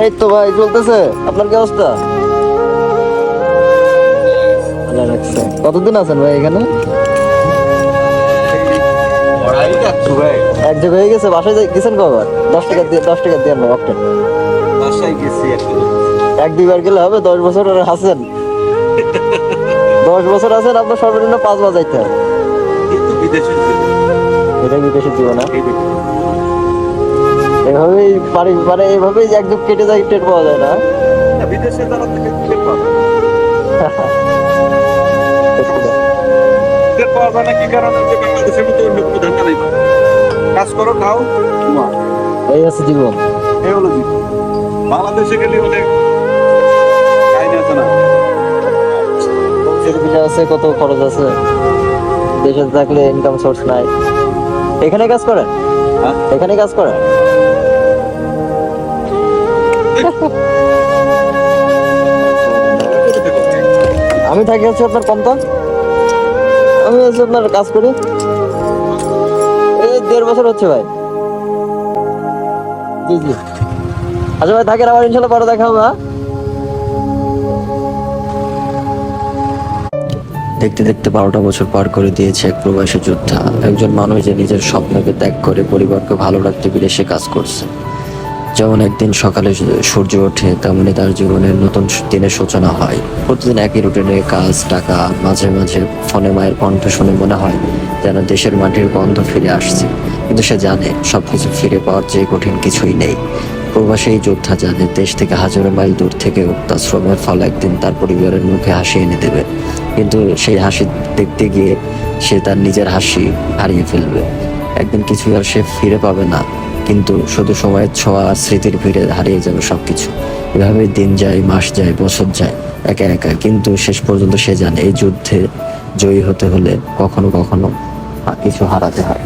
এই তো ভাই চলতেছে। আপনার কি অবস্থা? কতদিন আছেন ভাই এখানে? এক জায়গায় হয়ে গেছে বাসায় গেছেন কবার দশ টাকা দিয়ে দশ টাকা দিয়ে অক্টেন বাসায় গেছি এক দুইবার গেলে হবে দশ বছর আর আছেন। দশ বছর আছেন আপনার সর্বনিম্ন পাঁচ বার যাইতে হবে। কিন্তু বিদেশে এটাই বিদেশের জীবন হ্যাঁ? এভাবেই পারি মানে এইভাবেই যে একদম কেটে যায় টের পাওয়া যায় না। বিদেশে তারা টের টের পাওয়া যায় না কি কারণে? যে বাংলাদেশের মতো অন্য কোনো ধান্দা নেই। কাজ করো খাও। এই আছে জীবন। এই হলো জীবন। বাংলাদেশে গেলে অনেক কাহিনী আছে না? আছে কত খরচ আছে। দেশে থাকলে ইনকাম সোর্স নাই। এখানে কাজ করেন? হ্যাঁ? এখানে কাজ করেন? আমি থাকি হচ্ছে আপনার কমতা আমি হচ্ছে আপনার কাজ করি। এই দেড় বছর হচ্ছে ভাই। জি জি। আচ্ছা ভাই, থাকেন আবার, ইনশাল্লাহ পরে দেখা হবে হ্যাঁ? দেখতে দেখতে বারোটা বছর পার করে দিয়েছে এক প্রবাসী যোদ্ধা। একজন মানুষ যে নিজের স্বপ্নকে ত্যাগ করে পরিবারকে ভালো রাখতে বিদেশে কাজ করছে। যেমন একদিন সকালে সূর্য ওঠে, তেমনি তার জীবনের নতুন দিনের সূচনা হয়। প্রতিদিন একই রুটিনে কাজ, টাকা, মাঝে মাঝে ফোনে মায়ের কণ্ঠ শুনে মনে হয় যেন দেশের মাটির গন্ধ ফিরে আসছে। কিন্তু সে জানে সবকিছু ফিরে পাওয়ার চেয়ে কঠিন কিছুই নেই। প্রবাসী যোদ্ধা জানে দেশ থেকে হাজারো মাইল দূর থেকে তার শ্রমের ফল একদিন তার পরিবারের মুখে হাসি এনে দেবে। কিন্তু সেই হাসি দেখতে গিয়ে সে তার নিজের হাসি হারিয়ে ফেলবে। একদিন কিছু আর সে ফিরে পাবে না। কিন্তু শুধু সময়ের ছোঁয়া আর স্মৃতির ভিড়ে হারিয়ে যাবে সবকিছু। এভাবে দিন যায়, মাস যায়, বছর যায়, একা একা। কিন্তু শেষ পর্যন্ত সে জানে, এই যুদ্ধে জয়ী হতে হলে কখনো কখনো কিছু হারাতে হয়।